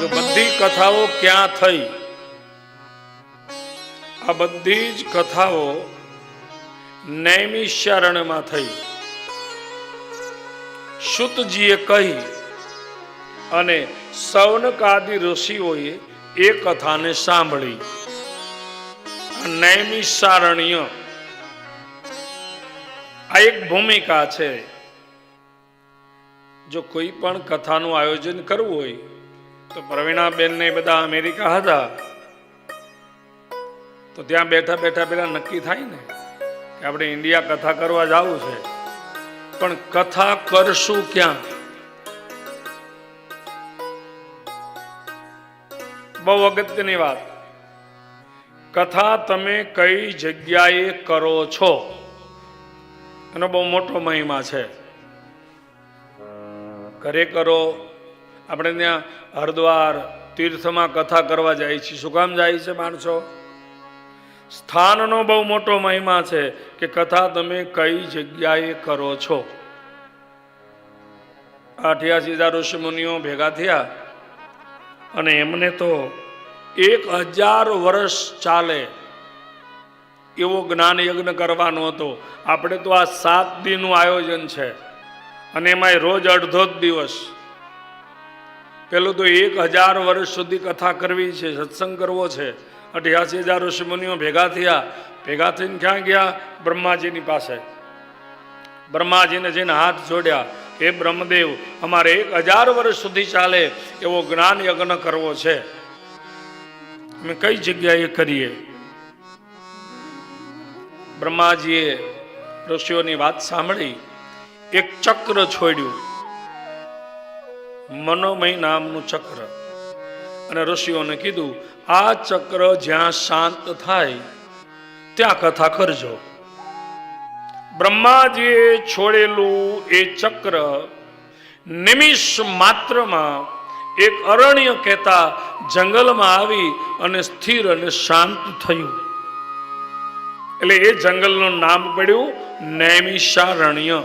જો બધી કથાઓ ક્યાં થઈ? આ બધી જ કથાઓ નૈમિષારણ્યમાં થઈ. શુતજીએ કહી અને સૌનકાદિ ઋષિઓએ એ કથાને સાંભળી. નૈમિષારણ્ય આ એક ભૂમિકા છે. જો કોઈ પણ કથાનું આયોજન કરવું હોય તો પ્રવીણાબેન ને બધા અમેરિકા હતા. તો ત્યાં બેઠા બેઠા પેલા નક્કી થાય ને કે આપણે ઇન્ડિયા કથા કરવા જવું છે. પણ કથા કરશું ક્યાં? બહુ અગત્યની વાત. કથા તમે કઈ જગ્યાએ કરો છો? એનો બહુ મોટો મહિમા છે. ઘરે કરો આપણે ત્યાં હરિદ્વાર તીર્થમાં કથા કરવા જાય છે શું કામ જાય છે માણસો? સ્થાનનો બહુ મોટો મહિમા છે કે કથા તમે કઈ જગ્યાએ કરો છો? અઠ્યાસી હજાર ઋષિમુનિઓ ભેગા થયા અને એમને તો એક હજાર વર્ષ ચાલે એવો જ્ઞાન યજ્ઞ કરવાનો હતો. આપણે તો આ સાત દિનનું આયોજન છે અને એમાંય રોજ અડધો જ દિવસ પેલું તો એક હજાર વર્ષ સુધી કથા કરવી છે, સત્સંગ કરવો છે. અઠ્યાસી હજાર ઋષિમુનિઓ ભેગા થયા. ભેગા થઈને ક્યાં ગયા? બ્રહ્માજીની પાસે. બ્રહ્માજીને જઈને હાથ જોડ્યા. હે બ્રહ્મદેવ, અમારે એક હજાર વર્ષ સુધી ચાલે એવો જ્ઞાન યજ્ઞ કરવો છે. અમે કઈ જગ્યાએ કરીએ? બ્રહ્માજીએ ઋષિઓની વાત સાંભળી. એક ચક્ર છોડ્યું. મનોમય નામનું ચક્ર. અને ઋષિઓને કીધું, આ ચક્ર જ્યાં શાંત થાય, ત્યાં કથા કરજો. બ્રહ્માજીએ છોડેલું એ ચક્ર નિમિષ માત્રમાં એક અરણ્ય કહેતા જંગલમાં આવી અને સ્થિર અને શાંત થયું. એટલે એ જંગલનું નામ પડ્યું નૈમિષારણ્ય.